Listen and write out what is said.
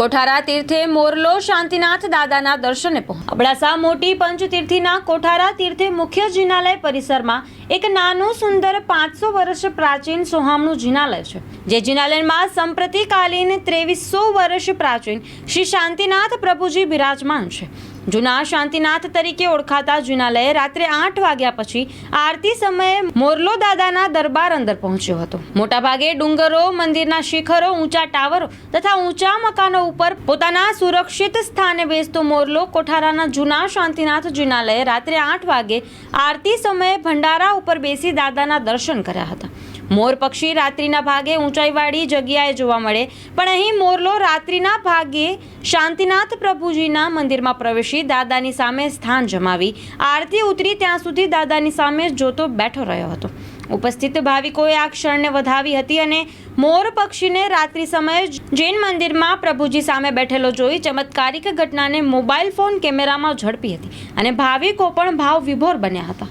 કોઠારા તીર્થે મોરલો શાંતિનાથ દાદાના દર્શને પહોંચ્યો. અબડાસા મોટી પંચતીર્થીના કોઠારા તીર્થે મુખ્ય જિનાલય પરિસરમાં એક નાનું સુંદર પાંચસો વર્ષ પ્રાચીન સોહામણું જિનાલય છે, જે જિનાલયમાં સંપ્રતિકાલીન ત્રેવીસો વર્ષ પ્રાચીન શ્રી શાંતિનાથ પ્રભુજી બિરાજમાન છે. જૂના શાંતિનાથ તરીકે ઓળખાતા જિનાલયે રાત્રે આઠ વાગ્યા પછી આરતી સમયે મોરલો દાદાના દરબાર અંદર પહોંચ્યો હતો. મોટાભાગે ડુંગરો, મંદિરના શિખરો, ઊંચા ટાવરો તથા ઊંચા મકાનો ઉપર પોતાના સુરક્ષિત સ્થાને બેસતો મોરલો કોઠારાના જૂના શાંતિનાથ જુનાલયે રાત્રે આઠ વાગે આરતી સમયે ભંડારા ઉપર બેસી દાદાના દર્શન કર્યા હતા. મોર પક્ષી રાત્રિના ભાગે ઊંચાઈવાળી જગ્યાએ જોવા મળે. પણ અહીં મોરલો રાત્રિના ભાગે શાંતિનાથ પ્રભુજીના મંદિરમાં પ્રવેશી દાદાની સામે સ્થાન જમાવી. આરતી ઉતરી ત્યાં સુધી દાદાની સામે જોતો બેઠો રહ્યો હતો. ઉપસ્થિત ભાવિકોએ આ ક્ષણને વધાવી હતી અને મોર પક્ષીને રાત્રિ સમયે જૈન મંદિરમાં પ્રભુજી સામે બેઠેલો જોઈ ચમત્કારિક ઘટનાને મોબાઈલ ફોન કેમેરામાં ઝડપી હતી અને ભાવિકો પણ ભાવ વિભોર બન્યા હતા.